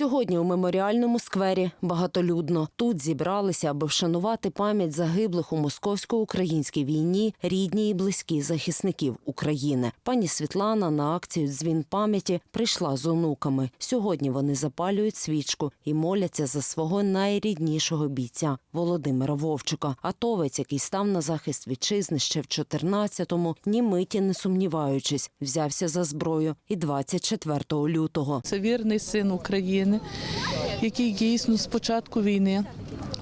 Сьогодні у меморіальному сквері багатолюдно. Тут зібралися, аби вшанувати пам'ять загиблих у московсько-українській війні, рідні і близькі захисників України. Пані Світлана на акцію Дзвін пам'яті прийшла з онуками. Сьогодні вони запалюють свічку і моляться за свого найріднішого бійця Володимира Вовчука. Атовець, який став на захист вітчизни ще в 14-му, ні миті не сумніваючись, взявся за зброю і 24 лютого. Це вірний син України, який дійсно з початку війни,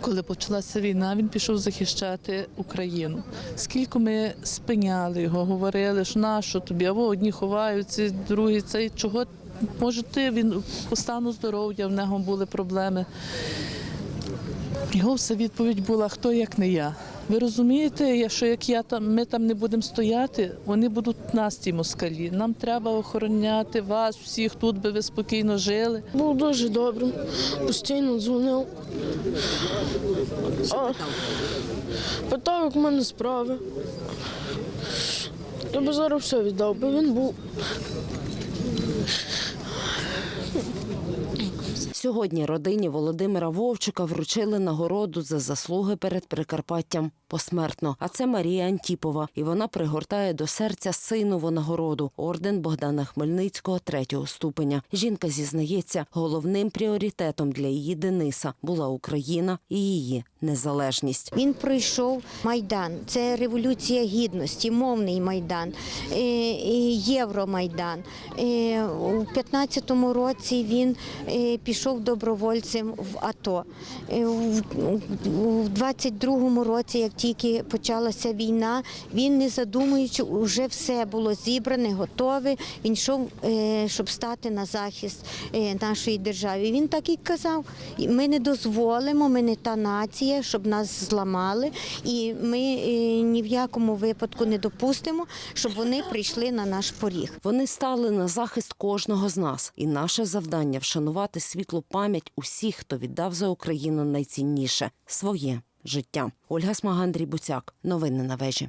коли почалася війна, він пішов захищати Україну. Скільки ми спиняли його, говорили, що на що тобі, або одні ховаються, другі це чого. Може, ти він по стану здоров'я в нього були проблеми. Його вся відповідь була: хто як не я. Ви розумієте, що як я там, ми там не будемо стояти, вони будуть нас, ті москалі. Нам треба охороняти вас, всіх тут, би ви спокійно жили. Був дуже добрим, постійно дзвонив. А, питав, як в мене справи. Я би зараз все віддав, би він був. Сьогодні родині Володимира Вовчука вручили нагороду за заслуги перед Прикарпаттям посмертно. А це Марія Антіпова, і вона пригортає до серця синову нагороду орден Богдана Хмельницького третього ступеня. Жінка зізнається, головним пріоритетом для її Дениса була Україна і її незалежність. Він пройшов майдан. Це революція гідності, мовний майдан, е, Євромайдан. Е, У 15-му році він е, пішов добровольцем в АТО. Е, У 22-му році, як тільки почалася війна, він не задумуючи, вже все було зібране, готове. Він йшов, е, щоб стати на захист е, нашої держави. Він так і казав: ми не дозволимо, ми не та нація, щоб нас зламали, і ми ні в якому випадку не допустимо, щоб вони прийшли на наш поріг. Вони стали на захист кожного з нас, і наше завдання вшанувати світлу пам'ять усіх, хто віддав за Україну найцінніше своє життя. Ольга Смагандрій Буцяк. Новини на вежі.